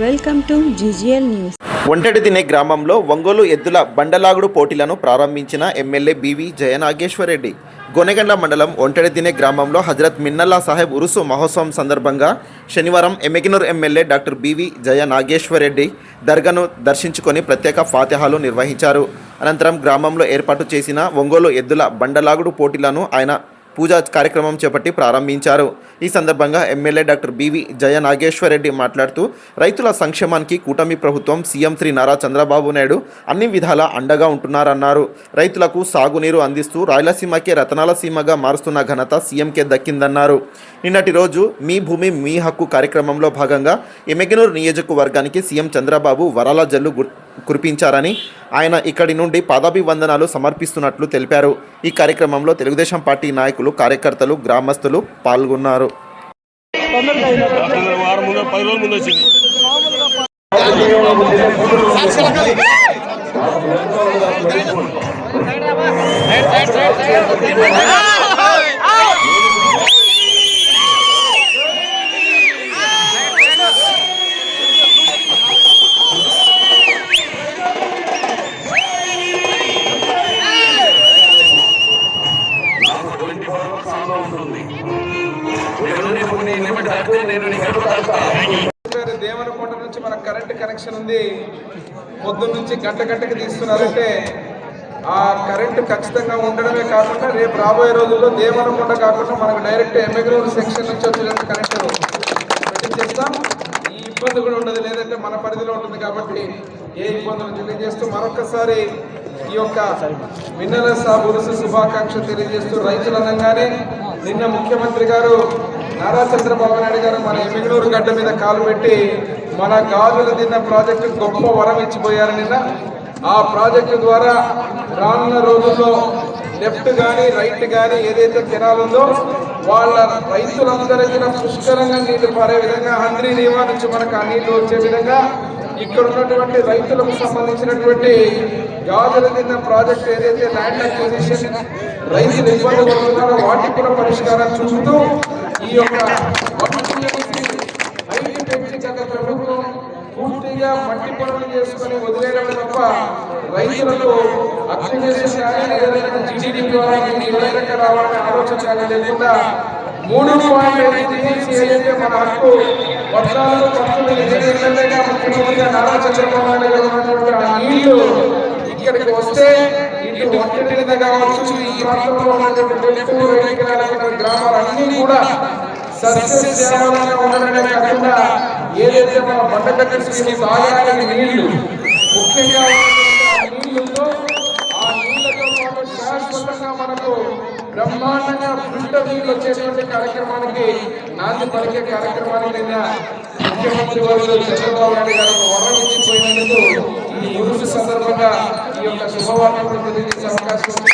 Welcome to G G L news. ఒంటడి తినే గ్రామంలో ఒంగోలు ఎద్దుల బండలాగుడు పోటీలను ప్రారంభించిన ఎమ్మెల్యే బివి జయనాగేశ్వరరెడ్డి. గొనెగండ్ల మండలం ఒంటడి తినే గ్రామంలో హజరత్ మిన్నల్లా సాహెబ్ ఉరుసు మహోత్సవం సందర్భంగా శనివారం Emmiganur MLA doctor BV Jayanageswara Reddy దర్గాను దర్శించుకొని ప్రత్యేక ఫాతిహాలు నిర్వహించారు. అనంతరం గ్రామంలో ఏర్పాటు చేసిన ఒంగోలు ఎద్దుల బండలాగుడు పోటీలను ఆయన పూజా కార్యక్రమం చేపట్టి ప్రారంభించారు. ఈ సందర్భంగా MLA doctor BV Jaya Nageswara Reddy మాట్లాడుతూ రైతుల సంక్షేమానికి కూటమి ప్రభుత్వం సీఎం శ్రీ నారా చంద్రబాబు నాయుడు అన్ని విధాల అండగా ఉంటున్నారన్నారు. రైతులకు సాగునీరు అందిస్తూ రాయలసీమకే రతనాల సీమగా మారుస్తున్న ఘనత సీఎంకే దక్కిందన్నారు. నిన్నటి రోజు మీ భూమి మీ హక్కు కార్యక్రమంలో భాగంగా ఎమ్మెగనూరు నియోజకవర్గానికి సీఎం చంద్రబాబు వరాల జల్లు కురిపించారని ఆయన ఇక్కడి నుండి పాదాభివందనాలు సమర్పిస్తున్నట్లు తెలిపారు. ఈ కార్యక్రమంలో తెలుగుదేశం పార్టీ నాయకులు కార్యకర్తలు గ్రామస్తులు పాల్గొన్నారు. సైడ్ సైడ్ సైడ్ పది ఉంటుంది దేవన వచ్చింది నుంచి మనకు కరెంట్ కనెక్షన్ ఉంది. పొద్దున్న నుంచి గంట గంటకి తీస్తున్నారంటే ఆ కరెంటు ఖచ్చితంగా ఉండడమే కాకుండా రేపు రాబోయే రోజుల్లో దేవనకొండ కాకుండా మనకు డైరెక్ట్ ఎమ్మెగ్రూర్ సెక్షన్ నుంచి వచ్చిన కనెక్షన్ చేస్తాం ఈ ఇబ్బంది కూడా ఉండదు. లేదంటే మన పరిధిలో ఉంటుంది కాబట్టి ఏ ఇబ్బందులు తెలియజేస్తూ మరొకసారి యొక్క మిన్నల సాబు శుభాకాంక్ష తెలియజేస్తూ రైతులు అనగానే నిన్న ముఖ్యమంత్రి గారు నారా చంద్రబాబు నాయుడు గారు మన ఎమ్మిగనూరు గడ్డ మీద కాలు పెట్టి మన గాజులు తిన్న ప్రాజెక్టు గొప్ప వరం ఇచ్చిపోయారు నిన్న ఆ ప్రాజెక్టు ద్వారా రానున్న రోజుల్లో లెఫ్ట్ కానీ రైట్ కానీ ఏదైతే కెనాల్ ఉందో వాళ్ళ రైతులందరికీ పుష్కరంగా నీళ్ళు పారే విధంగా హంద్రీ నియమా నుంచి మనకు ఆ నీళ్ళు వచ్చే విధంగా ఇక్కడ ఉన్నటువంటి రైతులకు సంబంధించినటువంటి గాజుల ప్రాజెక్ట్ ఏదైతే ల్యాండ్ అక్విజిషన్ రైతులు ఇబ్బంది పడుతున్నారో వాటికి కూడా పరిష్కారం చూస్తూ ఈ యొక్క గత ప్రభుత్వం పూర్తిగా మట్టి పనులు చేసుకొని వదిలేయడం తప్ప రైతులకు అక్విజిషన్ కానీ ఏదైనా జీడీపీ ద్వారా రావాలనే ఆలోచన లేకుండా మూడు పాయింట్ ఐదు మన హక్కు వర్షాలు పంతొమ్మిది ఎమ్మెల్యేగా ముఖ్యమంత్రిగా నారా చంద్రబాబు నాయుడు గారు ఉన్నటువంటి ఆ నీళ్ళు ఇక్కడికి వస్తే ఇటు ఒంటి కావచ్చు ఈ ప్రాంతంలో ఉన్నటువంటి డెల్టూరు రైతులు గ్రామాలన్నీ కూడా సస్యశ్యామలంగా ఉండడమే కాకుండా ఏదైతే మన బండగట్టి స్కీమ్ నీళ్ళు ముఖ్యంగా బ్రహ్మాండంగా ఫిల్టర్ వచ్చేటువంటి కార్యక్రమానికి నాంది పలికే కార్యక్రమానికి నిన్న ముఖ్యమంత్రి వారు చంద్రబాబు నాయుడు గారు వరం ఇచ్చిపోయినందుకు ఈ ఉరుసు సందర్భంగా ఈ యొక్క శుభవార్తను తెలియజేసే అవకాశం